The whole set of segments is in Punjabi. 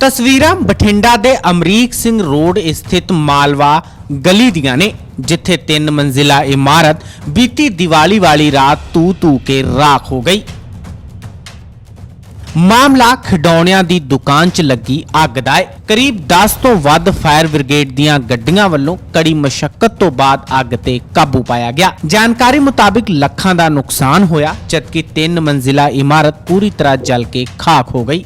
ਤਸਵੀਰਾਂ ਬਠਿੰਡਾ ਦੇ ਅਮਰੀਕ ਸਿੰਘ ਰੋਡ ਸਥਿਤ ਮਾਲਵਾ ਗਲੀ ਦੀਆਂ ਨੇ, ਜਿੱਥੇ ਤਿੰਨ ਮੰਜ਼ਿਲਾ ਇਮਾਰਤ ਬੀਤੀ ਦੀਵਾਲੀ ਵਾਲੀ ਰਾਤ ਤੂ ਤੂ ਕੇ ਰਾਖ ਹੋ ਗਈ। ਮਾਮਲਾ ਖਿਡੌਣਿਆਂ ਦੀ ਦੁਕਾਨ 'ਚ ਲੱਗੀ ਅੱਗ ਦਾ ਹੈ। ਕਰੀਬ 10 ਤੋਂ ਵੱਧ ਫਾਇਰ ਬ੍ਰਿਗੇਡ ਦੀਆਂ ਗੱਡੀਆਂ ਵੱਲੋਂ ਕੜੀ ਮਸ਼ੱਕਤ ਤੋਂ ਬਾਅਦ ਅੱਗ ਤੇ ਕਾਬੂ ਪਾਇਆ ਗਿਆ। ਜਾਣਕਾਰੀ ਮੁਤਾਬਿਕ ਲੱਖਾਂ ਦਾ ਨੁਕਸਾਨ ਹੋਇਆ, ਜਦਕਿ ਤਿੰਨ ਮੰਜ਼ਿਲਾ ਇਮਾਰਤ ਪੂਰੀ ਤਰ੍ਹਾਂ ਜਲ ਕੇ ਖਾਕ ਹੋ ਗਈ।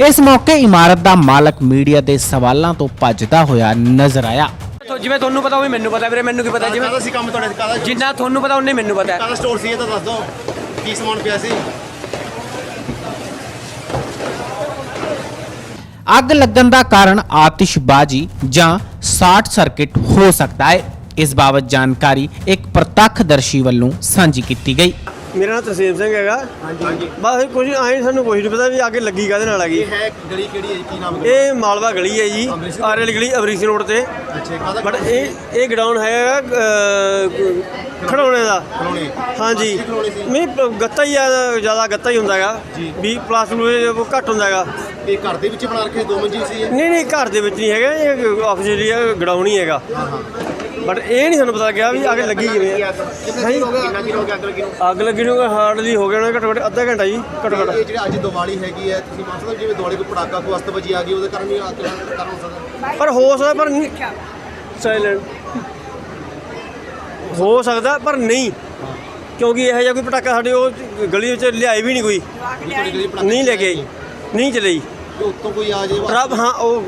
ਇਸ ਮੌਕੇ ਇਮਾਰਤ ਦਾ ਮਾਲਕ ਮੀਡੀਆ ਦੇ ਸਵਾਲਾਂ ਤੋਂ ਭੱਜਦਾ ਹੋਇਆ ਨਜ਼ਰ ਆਇਆ। ਤੋ ਜਿਵੇਂ ਤੁਹਾਨੂੰ ਪਤਾ ਹੋਵੇ ਮੈਨੂੰ ਪਤਾ ਵੀਰੇ ਮੈਨੂੰ ਕੀ ਪਤਾ ਜਿਵੇਂ ਕਾਹਦਾ ਸੀ ਕੰਮ ਤੁਹਾਡੇ ਕਾਹਦਾ ਜਿੰਨਾ ਤੁਹਾਨੂੰ ਪਤਾ ਉਹਨੇ ਮੈਨੂੰ ਪਤਾ ਹੈ। ਕਾਹਦਾ ਸਟੋਰ ਸੀ ਇਹ ਤਾਂ ਦੱਸ ਦਿਓ ਕੀ ਸਮਾਨ ਪਿਆ ਸੀ? ਅੱਗ ਲੱਗਣ ਦਾ ਕਾਰਨ ਆਤਿਸ਼ਬਾਜ਼ੀ ਜਾਂ ਸ਼ਾਰਟ ਸਰਕਟ ਹੋ ਸਕਦਾ ਹੈ। ਇਸ ਬਾਬਤ ਜਾਣਕਾਰੀ ਇੱਕ ਪ੍ਰਤੱਖਦਰਸ਼ੀ ਵੱਲੋਂ ਸਾਂਝੀ ਕੀਤੀ ਗਈ। ਮੇਰਾ ਨਾਮ ਤਰਸੇਮ ਸਿੰਘ ਹੈਗਾ। ਹਾਂਜੀ ਬਸ ਕੁਝ ਆਏ ਸਾਨੂੰ ਕੁਝ ਨਹੀਂ ਪਤਾ ਵੀ ਅੱਗੇ ਲੱਗੀ ਕਾਹਦੇ ਨਾਲ ਹੈਗੀ ਇਹ ਹੈ ਗਲੀ ਕਿਹੜੀ ਹੈ ਜੀ? ਕੀ ਨਾਮ ਹੈ? ਇਹ ਮਾਲਵਾ ਗਲੀ ਹੈ ਜੀ ਆਰ ਵਾਲੀ ਗਲੀ ਅਮਰੀਕ ਰੋਡ ਤੇ। ਅੱਛਾ ਕਾਹਦਾ ਬਟ ਇਹ ਇਹ ਗਡਾਊਨ ਹੈਗਾ ਅਹ, ਖਿਡੌਣੇ ਦਾ। ਹਾਂਜੀ? ਨਹੀਂ ਪ- ਗੱਤਾ ਹੀ ਜ਼ਿਆਦਾ ਗੱਤਾ ਹੀ ਹੁੰਦਾ ਹੈਗਾ। ਵੀ ਪਲਾਸਟਿਕ ਉਹ ਘੱਟ ਹੁੰਦਾ ਹੈਗਾ। ਇਹ ਘਰ ਦੇ ਵਿੱਚ ਬਣਾ ਰੱਖੇ ਦੋ ਮੰਜ਼ਿਲ ਸੀ ਇਹ? ਨਹੀਂ ਨਹੀਂ ਘਰ ਦੇ ਵਿੱਚ ਨਹੀਂ ਹੈਗਾ ਇਹ ਆਫਿਸ ਏਰੀਆ ਗਡਾਊਨ ਹੀ ਹੈਗਾ। ਬਟ ਇਹ ਨਹੀਂ ਸਾਨੂੰ ਪਤਾ ਲੱਗਿਆ ਵੀ ਅੱਗ ਲੱਗੀ ਕਿਵੇਂ ਆ। ਕਿੰਨਾ ਦਿਨ ਹੋ ਗਿਆ ਕਿੰਨਾ ਦਿਨ ਹੋ ਗਿਆ ਅੱਗ ਲੱਗੀ ਨੂੰ? ਅੱਗ ਲੱਗੀ ਨੂੰ ਹਾਰਡਲੀ ਹੋ ਗਿਆ ਨਾ ਘੱਟੋ ਘੱਟ ਅੱਧਾ ਘੰਟਾ ਜੀ ਘੱਟੋ ਘੱਟ। ਇਹ ਜਿਹੜੇ ਅੱਜ ਦੀਵਾਲੀ ਹੈਗੀ ਹੈ ਤੁਸੀਂ ਮੰਨ ਸਕਦੇ ਜਿਵੇਂ ਦੀਵਾਲੀ ਕੋ ਪਟਾਕਾ ਕੋ ਅਸਤਬਾਜੀ ਆ ਗਈ ਉਹਦੇ ਕਾਰਨ ਵੀ ਅੱਗ ਲੱਗਣ ਦਾ ਕਾਰਨ ਹੋ ਸਕਦਾ ਪਰ ਹੋ ਸਕਦਾ ਪਰ ਸਾਇਲੈਂਟ ਹੋ ਸਕਦਾ ਪਰ ਨਹੀਂ। ਕਿਉਂਕਿ ਇਹੋ ਜਿਹਾ ਕੋਈ ਪਟਾਕਾ ਸਾਡੇ ਉਹ ਗਲੀ ਵਿੱਚ ਲਿਆਈ ਵੀ ਨਹੀਂ ਕੋਈ। ਨਹੀਂ ਲੈ ਕੇ ਆਈ। ਨਹੀਂ। ਚਲੀ ਤੇ ਉੱਤੋਂ ਕੋਈ ਆ ਜੇ ਰੱਬ ਹਾਂ ਉਹ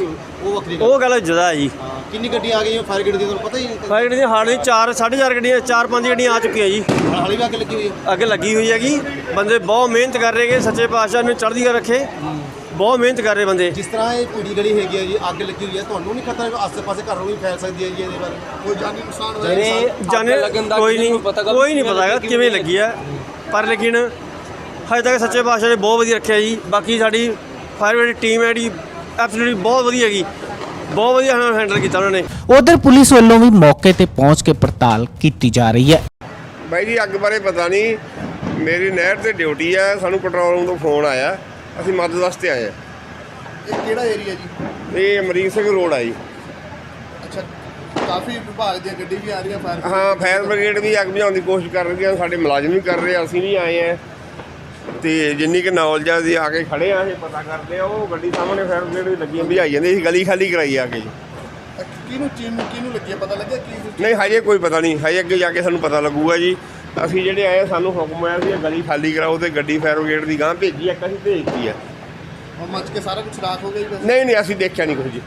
ਉਹ ਵੱਖਰੀ ਗੱਲ ਉਹ ਗੱਲ ਜਦਾ ਹੈ ਜੀ। ਹਾਂ, ਕਿੰਨੀ ਗੱਡੀ ਆ ਗਈ ਫਾਇਰ ਗੇਟ ਦੀ ਤੁਹਾਨੂੰ ਪਤਾ ਹੀ ਹੈ ਫਾਇਰ ਗੱਡੀ ਹਾਰਡਲੀ 4 4.5 ਗੱਡੀਆਂ 4-5 ਗੱਡੀਆਂ ਆ ਚੁੱਕੀਆਂ ਜੀ। ਹਾਲੀ ਵੀ ਅੱਗ ਲੱਗੀ ਹੋਈ ਹੈ। ਅੱਗ ਲੱਗੀ ਹੋਈ ਹੈਗੀ। ਬੰਦੇ ਬਹੁਤ ਮਿਹਨਤ ਕਰ ਰਹੇ ਹੈਗੇ ਸੱਚੇ ਪਾਤਸ਼ਾਹ ਨੇ ਚੜ੍ਹਦੀ ਕਲਾ ਰੱਖੇ। ਬਹੁਤ ਮਿਹਨਤ ਕਰ ਰਹੇ ਬੰਦੇ। ਜਿਸ ਤਰ੍ਹਾਂ ਇਹ ਪੀੜੀ ਗਲੀ ਹੈਗੀ ਹੈ ਜੀ ਅੱਗ ਲੱਗੀ ਹੋਈ ਹੈ ਤੁਹਾਨੂੰ ਨਹੀਂ ਖਤਰਾ ਵੀ ਆਸ-ਪਾਸੇ ਘਰ ਨੂੰ ਵੀ ਫੈਲ ਸਕਦੀ ਹੈ ਜੀ ਇਹਦੇ ਬਾਰੇ? ਕੋਈ ਜਾਨੀ ਨੁਕਸਾਨ ਹੋਇਆ ਜਾਨੀ- ਜਾਣੇ ਲੱਗਣ ਦਾ ਕੋਈ ਨਹੀਂ ਨੂੰ ਪਤਾ ਗਾ ਕੋਈ ਨਹੀਂ ਕਿਵੇਂ ਪਤਾ ਹੈਗਾ ਲੱਗੀ, ਕਿਵੇਂ ਲੱਗੀ ਆ ਪਰ ਲੇਕਿਨ ਹਜੇ ਤੱਕ ਸੱਚੇ ਪਾਤਸ਼ਾਹ ਨੇ ਬਹੁਤ ਵਧੀਆ ਰੱਖਿਆ ਜੀ। ਬਾਕੀ ਸਾਡੀ ਫਾਇਰ ਬ੍ਰਿਗੇਡ ਟੀਮ ਹੈ ਜਿਹੜੀ ਐਬਸੋਲੂਟਲੀ ਬਹੁਤ ਵਧੀਆ ਹੈਗੀ। ਬਹੁਤ ਵਧੀਆ ਹੈਂਡਲ ਕੀਤਾ ਉਹਨਾਂ ਨੇ। ਉਧਰ ਪੁਲਿਸ ਵੱਲੋਂ ਵੀ ਮੌਕੇ ਤੇ ਪਹੁੰਚ ਕੇ ਪੜਤਾਲ ਕੀਤੀ ਜਾ ਰਹੀ ਹੈ। ਬਾਈ ਜੀ ਅੱਗ ਬਾਰੇ ਪਤਾ ਨਹੀਂ। ਮੇਰੀ ਨਹਿਰ ਤੇ ਡਿਊਟੀ ਆ ਸਾਨੂੰ ਕੰਟਰੋਲ ਰੂਮ ਤੋਂ ਫੋਨ ਆਇਆ। ਅਸੀਂ ਮਦਦ ਵਾਸਤੇ ਆਏ ਆ ਇਹ ਕਿਹੜਾ ਏਰੀਆ ਜੀ? ਇਹ ਅਮਰੀਕ ਸਿੰਘ ਰੋਡ ਆ ਜੀ। ਅੱਛਾ ਕਾਫੀ ਵਿਭਾਗ ਦੀਆਂ ਗੱਡੀ ਵੀ ਆ ਰਹੀਆਂ ਫਾਇਰ ਹਾਂ ਫਾਇਰ ਬ੍ਰਿਗੇਡ ਵੀ ਅੱਗ ਬੁਝਾਉਣ ਦੀ ਕੋਸ਼ਿਸ਼ ਕਰ ਰਹੀ ਆ। ਸਾਡੇ ਮੁਲਾਜ਼ਮ ਵੀ ਕਰ ਰਹੇ ਆ ਅਸੀਂ ਵੀ ਆਏ ਆ। ਤੇ ਜਿੰਨੀ ਕਿ ਨੌਲੇਜ ਆ ਅਸੀਂ ਆ ਕੇ ਖੜੇ ਆ ਇਹ ਪਤਾ ਕਰਦੇ ਆ ਉਹ ਗੱਡੀ ਸਾਹਮਣੇ ਬ੍ਰਿਗੇਡ ਵੀ ਲੱਗੀਆਂ ਬੁਝਾਈ ਜਾਂਦੀ ਸੀ ਗਲੀ ਖਾਲੀ ਕਰਾਈ ਆ ਕੇ। ਜੀ ਕਿਹਨੂੰ ਚੀਨ ਕਿਹਨੂੰ ਲੱਗਿਆ ਪਤਾ ਲੱਗਿਆ ਕੀ ਨਹੀਂ ਹਜੇ ਕੋਈ ਪਤਾ ਨਹੀਂ ਹਜੇ ਅੱਗੇ ਜਾ ਕੇ ਸਾਨੂੰ ਪਤਾ ਲੱਗੂਗਾ ਜੀ। ਅਸੀਂ ਜਿਹੜੇ ਆਏ ਸਾਨੂੰ ਹੁਕਮ ਆਇਆ ਸੀ ਗਲੀ ਖਾਲੀ ਕਰਾਓ ਤੇ ਗੱਡੀ ਬ੍ਰਿਗੇਡ ਦੀ ਗਾਂ ਭੇਜੀ ਇੱਕ ਅਸੀਂ ਭੇਜਤੀ ਆ। ਹੁਣ ਮੱਚ ਕੇ ਸਾਰਾ ਕੁਝ ਰਾਖ ਹੋ ਗਿਆ ਜੀ ਨਹੀਂ ਨਹੀਂ ਅਸੀਂ ਦੇਖਿਆ ਨਹੀਂ ਕੁਝ ਜੀ।